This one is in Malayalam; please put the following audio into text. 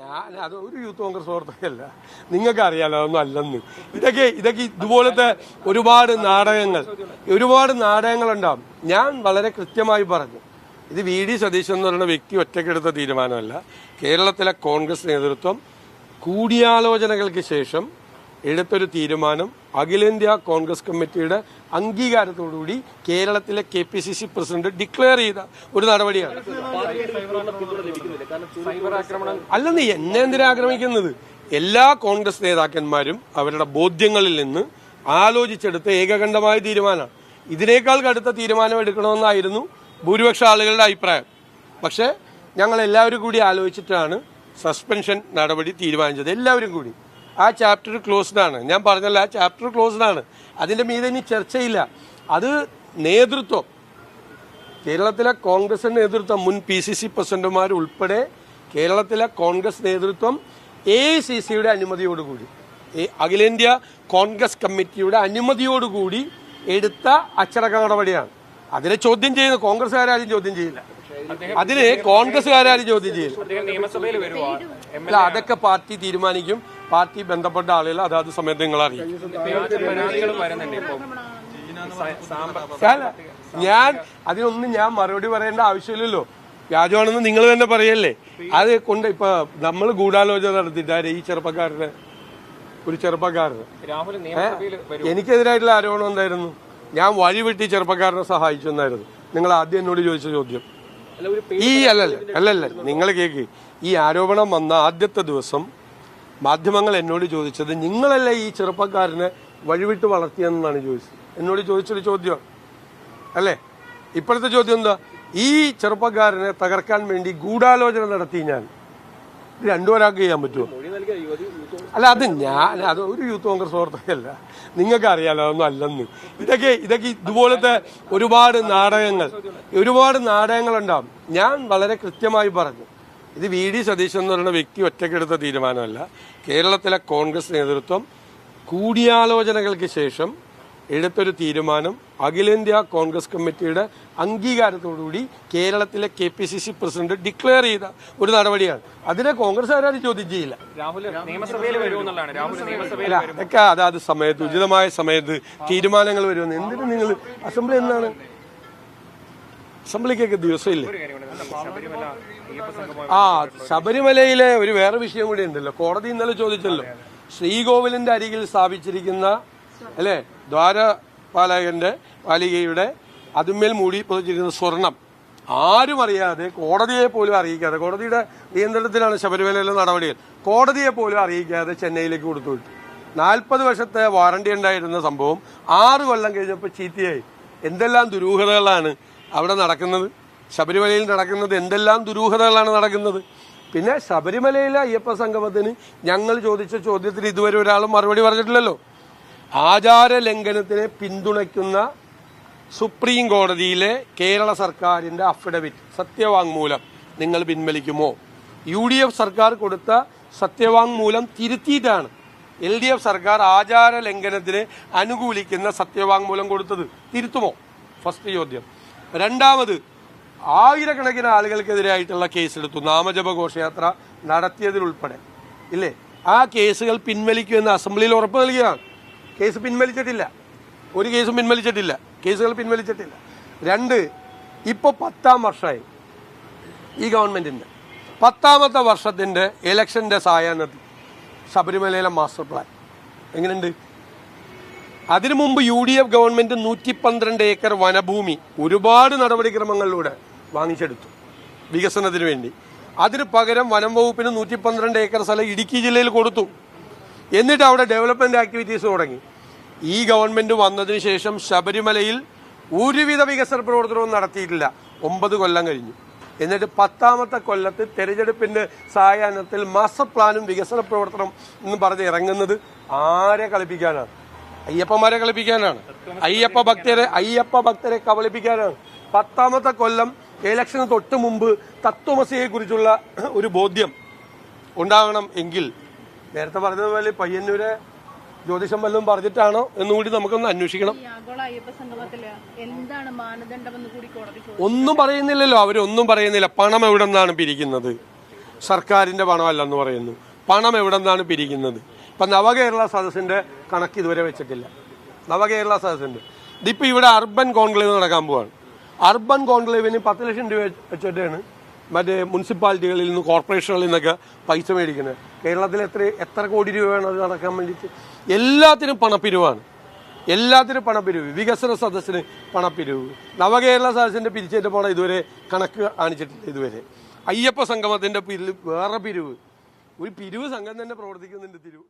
ഞാൻ അത് ഒരു യൂത്ത് കോൺഗ്രസ് പ്രവർത്തകയല്ല നിങ്ങൾക്ക് അറിയാലോ അതൊന്നും അല്ലെന്ന്. ഇതൊക്കെ ഇതൊക്കെ ഇതുപോലത്തെ ഒരുപാട് നാടകങ്ങൾ ഒരുപാട് നാടകങ്ങളുണ്ടാവും. ഞാൻ വളരെ കൃത്യമായി പറഞ്ഞു. ഇത് വി ഡി സതീശൻ എന്ന് പറയുന്ന വ്യക്തി ഒറ്റക്കെടുത്ത തീരുമാനമല്ല. കേരളത്തിലെ കോൺഗ്രസ് നേതൃത്വം കൂടിയാലോചനകൾക്ക് ശേഷം എടുത്തൊരു തീരുമാനം അഖിലേന്ത്യാ കോൺഗ്രസ് കമ്മിറ്റിയുടെ അംഗീകാരത്തോടുകൂടി കേരളത്തിലെ K P C C president declare ചെയ്ത ഒരു നടപടിയാണ്. അല്ലെന്ന് എന്നെ എന്തിനാ ആക്രമിക്കുന്നത്? എല്ലാ കോൺഗ്രസ് നേതാക്കന്മാരും അവരുടെ ബോധ്യങ്ങളിൽ നിന്ന് ആലോചിച്ചെടുത്ത ഏകകണ്ഠമായ തീരുമാനമാണ്. ഇതിനേക്കാൾ കടുത്ത തീരുമാനം എടുക്കണമെന്നായിരുന്നു ഭൂരിപക്ഷ ആളുകളുടെ അഭിപ്രായം. പക്ഷേ ഞങ്ങൾ എല്ലാവരും കൂടി ആലോചിച്ചിട്ടാണ് സസ്പെൻഷൻ നടപടി തീരുമാനിച്ചത്. എല്ലാവരും കൂടി. ആ ചാപ്റ്റർ ക്ലോസ്ഡ് ആണ്. ഞാൻ പറഞ്ഞല്ലോ ആ ചാപ്റ്റർ ക്ലോസ്ഡ് ആണ്. അതിന്റെ മീതെ ഇനി ചർച്ചയില്ല. അത് നേതൃത്വം കേരളത്തിലെ കോൺഗ്രസ് നേതൃത്വം മുൻ പി സി സി പ്രസിഡന്റുമാർ ഉൾപ്പെടെ കേരളത്തിലെ കോൺഗ്രസ് നേതൃത്വം എ സി സിയുടെ അനുമതിയോടുകൂടി അഖിലേന്ത്യാ കോൺഗ്രസ് കമ്മിറ്റിയുടെ അനുമതിയോടുകൂടി എടുത്ത അച്ചടക്ക നടപടിയാണ്. അതിനെ ചോദ്യം ചെയ്യുന്ന കോൺഗ്രസ്സുകാരും ചോദ്യം ചെയ്യില്ല. അതിന് കോൺഗ്രസ്സുകാരും ചോദ്യം ചെയ്യില്ല. അദ്ദേഹം നിയമസഭയിൽ വരുവാ. അല്ല അതൊക്കെ പാർട്ടി തീരുമാനിക്കും. പാർട്ടി ബന്ധപ്പെട്ട ആളുകൾ അതാത് സമയത്ത് നിങ്ങൾ അറിയിക്കും. അല്ല, ഞാൻ അതിനൊന്നും ഞാൻ മറുപടി പറയേണ്ട ആവശ്യമില്ലല്ലോ. വ്യാജമാണെന്ന് നിങ്ങൾ തന്നെ പറയല്ലേ? അത് കൊണ്ട് ഇപ്പൊ നമ്മൾ ഗൂഢാലോചന നടത്തിയിട്ട് ഈ ചെറുപ്പക്കാരന്. ഒരു ചെറുപ്പക്കാരന്. എനിക്കെതിരായിട്ടുള്ള ആരോപണം എന്തായിരുന്നു? ഞാൻ വഴി വെട്ടി ചെറുപ്പക്കാരനെ സഹായിച്ചു എന്നായിരുന്നു. നിങ്ങൾ ആദ്യം എന്നോട് ചോദിച്ച ചോദ്യം. ഈ അല്ലല്ല അല്ലല്ല നിങ്ങൾ കേക്ക്. ഈ ആരോപണം വന്ന ആദ്യത്തെ ദിവസം മാധ്യമങ്ങൾ എന്നോട് ചോദിച്ചത് നിങ്ങളല്ലേ ഈ ചെറുപ്പക്കാരനെ വഴിവിട്ട് വളർത്തിയെന്നാണ് ചോദിച്ചത്? എന്നോട് ചോദിച്ചൊരു ചോദ്യം. അല്ലേ? ഇപ്പോഴത്തെ ചോദ്യം എന്താ? ഈ ചെറുപ്പക്കാരനെ തകർക്കാൻ വേണ്ടി ഗൂഢാലോചന നടത്തി ഞാൻ. രണ്ടു ഒരാൾക്ക് ചെയ്യാൻ പറ്റുമോ? അല്ല അത് ഞാൻ അത് ഒരു യൂത്ത് കോൺഗ്രസ് പ്രവർത്തകയല്ല. നിങ്ങൾക്ക് അറിയാലോ അതൊന്നും അല്ലെന്ന്. ഇതൊക്കെ ഇതൊക്കെ ഇതുപോലത്തെ ഒരുപാട് നാടകങ്ങൾ ഒരുപാട് നാടകങ്ങളുണ്ടാവും. ഞാൻ വളരെ കൃത്യമായി പറഞ്ഞു. ഇത് വി ഡി സതീശൻ എന്ന് പറയുന്ന വ്യക്തി ഒറ്റക്കെടുത്ത തീരുമാനമല്ല. കേരളത്തിലെ കോൺഗ്രസ് നേതൃത്വം കൂടിയാലോചനകൾക്ക് ശേഷം എടുത്തൊരു തീരുമാനം അഖിലേന്ത്യാ കോൺഗ്രസ് കമ്മിറ്റിയുടെ അംഗീകാരത്തോടുകൂടി കേരളത്തിലെ K P C C president declare ചെയ്ത ഒരു നടപടിയാണ്. അതിനെ കോൺഗ്രസ് ആരും ചോദ്യം ചെയ്യില്ല രാഹുൽ അതാത് സമയത്ത് ഉചിതമായ സമയത്ത് തീരുമാനങ്ങൾ വരുമെന്ന്. എന്തിനു നിങ്ങൾ അസംബ്ലി എന്നാണ് അസംബ്ലിക്കൊക്കെ ദിവസമില്ലേ? ആ ശബരിമലയിലെ ഒരു വേറെ വിഷയം കൂടി ഉണ്ടല്ലോ. കോടതി ഇന്നലെ ചോദിച്ചല്ലോ. ശ്രീകോവിലിന്റെ അരികിൽ സ്ഥാപിച്ചിരിക്കുന്ന അല്ലെ? ദ്വാരപാലകന്റെ പാലികയുടെ അതുമേൽ മൂടി പൊതിച്ചിരിക്കുന്ന സ്വർണം. ആരും അറിയാതെ കോടതിയെ പോലും അറിയിക്കാതെ കോടതിയുടെ നിയന്ത്രണത്തിലാണ് ശബരിമലയിലെ നടപടികൾ. കോടതിയെ പോലും അറിയിക്കാതെ ചെന്നൈയിലേക്ക് കൊടുത്തു വിട്ടു. നാൽപ്പത് വർഷത്തെ വാറണ്ടി ഉണ്ടായിരുന്ന സംഭവം ആറ് കൊല്ലം കഴിഞ്ഞപ്പോൾ ചീത്തയായി. എന്തെല്ലാം ദുരൂഹതകളാണ് അവിടെ നടക്കുന്നത്? ശബരിമലയിൽ നടക്കുന്നത് എന്തെല്ലാം ദുരൂഹതകളാണ് നടക്കുന്നത്? പിന്നെ ശബരിമലയിലെ അയ്യപ്പ സംഗമത്തിന് ഞങ്ങൾ ചോദിച്ച ചോദ്യത്തിന് ഇതുവരെ ഒരാളും മറുപടി പറഞ്ഞിട്ടില്ലല്ലോ. ആചാര ലംഘനത്തിനെ പിന്തുണയ്ക്കുന്ന സുപ്രീം കോടതിയിലെ കേരള സർക്കാരിന്റെ അഫിഡവിറ്റ് സത്യവാങ്മൂലം നിങ്ങൾ പിൻവലിക്കുമോ? യു ഡി എഫ് സർക്കാർ കൊടുത്ത സത്യവാങ്മൂലം തിരുത്തിയിട്ടാണ് എൽ ഡി എഫ് സർക്കാർ ആചാര ലംഘനത്തിന് അനുകൂലിക്കുന്ന സത്യവാങ്മൂലം കൊടുത്തത്. തിരുത്തുമോ? ഫസ്റ്റ് ചോദ്യം. രണ്ടാമത് ആയിരക്കണക്കിന് ആളുകൾക്കെതിരായിട്ടുള്ള കേസെടുത്തു. നാമജപ ഘോഷയാത്ര നടത്തിയതിലുൾപ്പെടെ ഇല്ലേ? ആ കേസുകൾ പിൻവലിക്കുമെന്ന് അസംബ്ലിയിൽ ഉറപ്പ് നൽകിയതാണ്. കേസ് പിൻവലിച്ചിട്ടില്ല. ഒരു കേസും പിൻവലിച്ചിട്ടില്ല. കേസുകൾ പിൻവലിച്ചിട്ടില്ല. രണ്ട് ഇപ്പോൾ പത്താം വർഷമായി ഈ ഗവൺമെന്റിന്റെ പത്താമത്തെ വർഷത്തിന്റെ ഇലക്ഷന്റെ സായാഹ്നത്തിൽ ശബരിമലയിലെ മാസ്റ്റർ പ്ലാൻ. എങ്ങനെയുണ്ട്? അതിനു മുമ്പ് യു ഡി എഫ് ഗവൺമെന്റ് നൂറ്റി പന്ത്രണ്ട് ഏക്കർ വനഭൂമി ഒരുപാട് നടപടിക്രമങ്ങളിലൂടെ വാങ്ങിച്ചെടുത്തു വികസനത്തിന് വേണ്ടി. അതിന് പകരം വനം വകുപ്പിന് നൂറ്റി പന്ത്രണ്ട് ഏക്കർ സ്ഥലം ഇടുക്കി ജില്ലയിൽ കൊടുത്തു. എന്നിട്ട് അവിടെ ഡെവലപ്മെന്റ് ആക്ടിവിറ്റീസ് തുടങ്ങി. ഈ ഗവൺമെന്റ് വന്നതിന് ശേഷം ശബരിമലയിൽ ഒരുവിധ വികസന പ്രവർത്തനവും നടത്തിയിട്ടില്ല. ഒമ്പത് കൊല്ലം കഴിഞ്ഞു. എന്നിട്ട് പത്താമത്തെ കൊല്ലത്ത് തെരഞ്ഞെടുപ്പിന്റെ സായാഹ്നത്തിൽ മാസ്റ്റർ പ്ലാനും വികസന പ്രവർത്തനം എന്ന് പറഞ്ഞ് ഇറങ്ങുന്നത് ആരെ കളിപ്പിക്കാനാണ്? അയ്യപ്പന്മാരെ കളിപ്പിക്കാനാണ്. അയ്യപ്പ ഭക്തരെ അയ്യപ്പ ഭക്തരെ കബളിപ്പിക്കാനാണ്. പത്താമത്തെ കൊല്ലം ഇലക്ഷന് തൊട്ട് മുമ്പ് തത്വമസിയെ കുറിച്ചുള്ള ഒരു ബോധ്യം ഉണ്ടാകണം എങ്കിൽ നേരത്തെ പറഞ്ഞതുപോലെ പയ്യന്നൂരെ ജ്യോതിഷം വല്ലതും പറഞ്ഞിട്ടാണോ എന്നുകൂടി നമുക്കൊന്ന് അന്വേഷിക്കണം. ഒന്നും പറയുന്നില്ലല്ലോ അവരൊന്നും പറയുന്നില്ല. പണം എവിടെ നിന്നാണ് പിരിക്കുന്നത്? സർക്കാരിന്റെ പണമല്ലെന്ന് പറയുന്നു. പണം എവിടെ നിന്നാണ് പിരിക്കുന്നത്? ഇപ്പൊ നവകേരള സദസ്സിന്റെ കണക്ക് ഇതുവരെ വെച്ചിട്ടില്ല. നവകേരള സദസ്സിന്റെ. ഇതിപ്പോ ഇവിടെ അർബൻ കോൺക്ലേവ് നടക്കാൻ പോവാണ്. അർബൻ കോൺക്ലേവിന് പത്ത് ലക്ഷം രൂപ വെച്ചിട്ടാണ് മറ്റേ മുനിസിപ്പാലിറ്റികളിൽ നിന്ന് കോർപ്പറേഷനുകളിൽ നിന്നൊക്കെ പൈസ മേടിക്കുന്നത്. കേരളത്തിൽ എത്ര എത്ര കോടി രൂപയാണ് അത് നടക്കാൻ വേണ്ടിയിട്ട്? എല്ലാത്തിനും പണപ്പിരിവാണ്. എല്ലാത്തിനും പണപ്പിരിവ്. വികസന സദസ്സിന് പണപ്പിരിവ്. നവകേരള സദസ്സിന്റെ പിരിച്ചേറ്റ പോണ ഇതുവരെ കണക്ക് കാണിച്ചിട്ടില്ല ഇതുവരെ. അയ്യപ്പ സംഗമത്തിന്റെ പിരിവ് വേറെ പിരിവ്. ഒരു പിരിവ് സംഘം തന്നെ പ്രവർത്തിക്കുന്നുണ്ട് തിരു